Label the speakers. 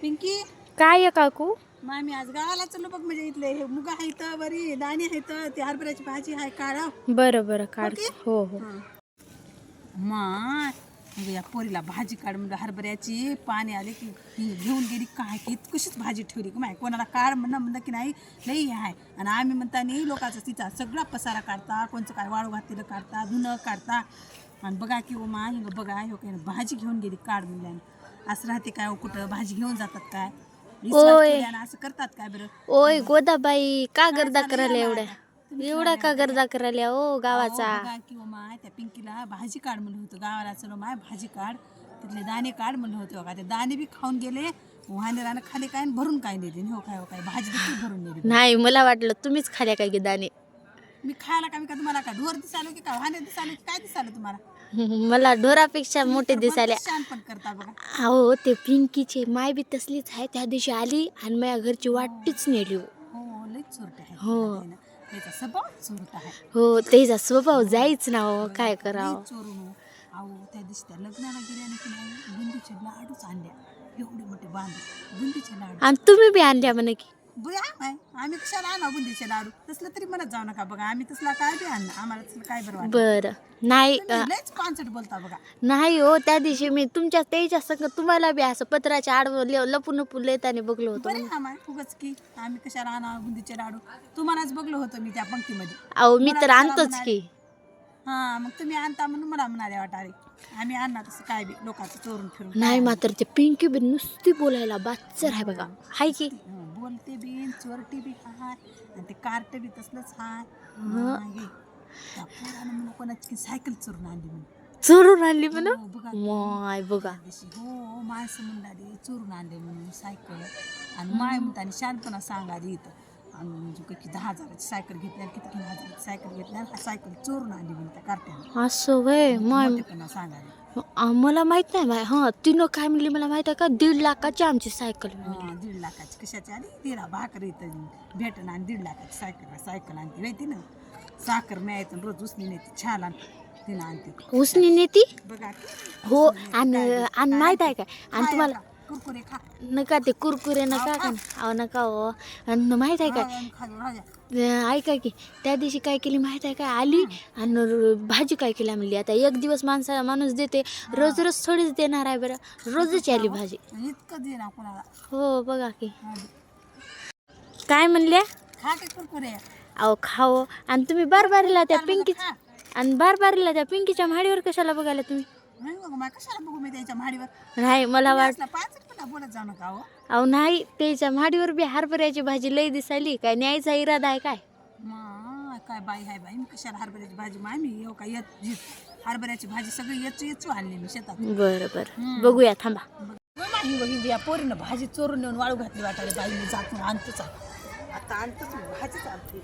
Speaker 1: पिंकी?
Speaker 2: काय आहे काकू?
Speaker 1: मामी आज गावाला चाललो बघ म्हणजे इथले. हे मुगा आहेत बरी दाणे आहेत ते हरभऱ्याची भाजी आहे काढा.
Speaker 2: बरं बरं काढ.
Speaker 1: ओके.
Speaker 2: हो हो.
Speaker 1: माय म्हणजे या पोरीला भाजी काढ म्हणजे हरभऱ्याची पाणी आले की ही घेऊन गेली काय की कशीच भाजी ठेवली. की माय कोणाला काढ म्हणणं म्हणलं की नाही लई हे आहे. आणि आम्ही म्हणता नाही लोकांचा तिचा सगळा पसारा काढता कोणचं काय वाळू घातलेलं काढता धुणं काढता. आणि बघा की ओ मा बघा हो काय भाजी घेऊन गेली काढ म्हणल्यानं. असं राहते काय हो कुठं भाजी घेऊन जातात काय?
Speaker 2: ओय.
Speaker 1: असं करतात काय बरं?
Speaker 2: ओय गोदाबाई का गर्दा करायला एवढ्या? एवढा का गर्दा करायला ओ गावाचा?
Speaker 1: अहो, बघा की ओ माय त्या पिंकीला भाजी काढ म्हणलं होतं गावाला चलो माय भाजी काढ. तिथले दाणे काढ म्हणलं होतं बघा. ते दाणे बी खाऊन गेले वानेरानं खाली काय आणि भरून काय नेली? हो काय हो काय भाजी देखील भरून नेली.
Speaker 2: नाही मला वाटलं तुम्हीच खाल्या काय की दाणे.
Speaker 1: मी खायला का मी का तुम्हाला का? ढोर दिसालो की काय वाने दिसालो की काय दिसालो तुम्हाला?
Speaker 2: मला ढोरापेक्षा मोठे दिसायला
Speaker 1: शान पण करता बघा
Speaker 2: अहो ते पिंकीचे माय बी तसलीच आहे त्या दिवशी आली आणि माझ्या घरची वाटतीच नेली हो.
Speaker 1: हो लई चोरट आहे
Speaker 2: हो.
Speaker 1: ना. त्याचा स्वभाव चोरट आहे
Speaker 2: हो त्याचा स्वभाव जाईच ना हो काय
Speaker 1: लई
Speaker 2: करावं
Speaker 1: चोरून हो. अहो त्या दिवशी त्या लग्नाला गेल्या की नाही बुंदीचे लाडूच आणल्या एवढे मोठे बांधे बुंदीचे लाडू
Speaker 2: आणि तुम्ही बी आणल्या म्हणे की
Speaker 1: बया माय आम्ही कशाला आणा बुंदीचे लाडू तसलं तरी म्हणत जाऊ नका बघा. आम्ही तसला काय बी आणलं आम्हाला तसलं काय बरं
Speaker 2: बरं. नाही अ,
Speaker 1: तुम्ही लयच कॉन्सर्ट बोलता बघा.
Speaker 2: नाही हो त्या दिवशी मी तुमच्या त्याच्या संग तुम्हाला बी असं पत्राच्या आडवं ले- लपून लपून लेताने बघलो होतो
Speaker 1: बरे उगाच की आम्ही कशाला आणा बुंदीचे लाडू तुम्हालाच बघलो होतो मी त्या पंक्तीमध्ये.
Speaker 2: अहो मी तर आणतोच. की.
Speaker 1: हा मग तुम्ही आणता म्हणून मला म्हणाले वाटारे आम्ही आणणार तसं काय बी लोकांचं चोरून फिरून
Speaker 2: नाही मात्र ते पिंकी बी नुसती बोलायला बाच्चर आहे बघा. हाय की.
Speaker 1: हं, बोलते बी. चोरटी बी हाय आणि ते कार्ट बी तसलंच हाय
Speaker 2: हं.
Speaker 1: मागे त्या पोरानं म्हणून कोणाची सायकल चोरून आणली म्हणून.
Speaker 2: चोरून आणली
Speaker 1: हो, बघा
Speaker 2: माय बघा.
Speaker 1: दिवशी हो माणसं म्हणणारी चोरून आणले म्हणून सायकल. आणि माय म्हणतानी शानपणा सांगाली इथं. आणि म्हणजे दहा हजाराची सायकल घेतल्या किती तीन हजाराची सायकल घेतल्या आणि सायकल चोरून आणली म्हणून त्या कार्ट्याने.
Speaker 2: असं वय? माय
Speaker 1: मोठेपणा सांगाले
Speaker 2: आ, मला माहीत नाही माय हा तिनं काय म्हणली मला माहीत आहे का? दीड लाखाची आमची सायकल
Speaker 1: हा, दीड लाखाची. कशाची? आली तिला भाकर इथं भेटन आणि दीड लाखाची सायकल सायकल आणते. माहिती ना साखर मिळायचं रोज उसनी नेते छान आण तिनं आणते.
Speaker 2: उसनी नेती?
Speaker 1: बघा.
Speaker 2: हो आणि आणि माहीत आहे काय? आणि तुम्हाला
Speaker 1: कुरकुरे खा.
Speaker 2: नका ते कुरकुरे नका का अहो नका हो. आणि माहीत आहे काय
Speaker 1: हा, खा राजा.
Speaker 2: ऐका की त्या दिवशी काय केली माहीत आहे काय आली आणि भाजी काय केली म्हणली? आता एक दिवस माणसा माणूस देते रोज रोज थोडीच देणार आहे बरं. रोजच आली भाजी.
Speaker 1: इतकं दे ना कोणाला?
Speaker 2: हो बघा की.
Speaker 1: हा.
Speaker 2: काय म्हणल्या
Speaker 1: खा की कुरकुरे.
Speaker 2: अहो खाओ आणि तुम्ही बार बारीला त्या पिंकी
Speaker 1: खा.
Speaker 2: आणि बार बारीला त्या पिंकीच्या माडीवर कशाला बघायला तुम्ही?
Speaker 1: नाही बघ मला कशाला बघू मी त्याच्या माडीवर?
Speaker 2: नाही मला वाट
Speaker 1: असला पाच रुपयाला बोलत जाऊ नका हो.
Speaker 2: अहो नाही त्याच्या माडीवर बी हरभऱ्याची भाजी लई दिसायली. काय न्यायचा इरादा आहे काय?
Speaker 1: मा काय बाई हाय बाई मी कशाला हरभऱ्याची भाजी माय मी येऊ का येत हरभऱ्याची भाजी सगळी येचू येचू आणली मी शेतात.
Speaker 2: बरं बरं. बघूया थांबा.
Speaker 1: ही ही या पोरीनं भाजी चोरून नेऊन वाळू घातली वाटायला बाई मी जातो आणतोच आता. आता आणतोच मी भाजीच आणते.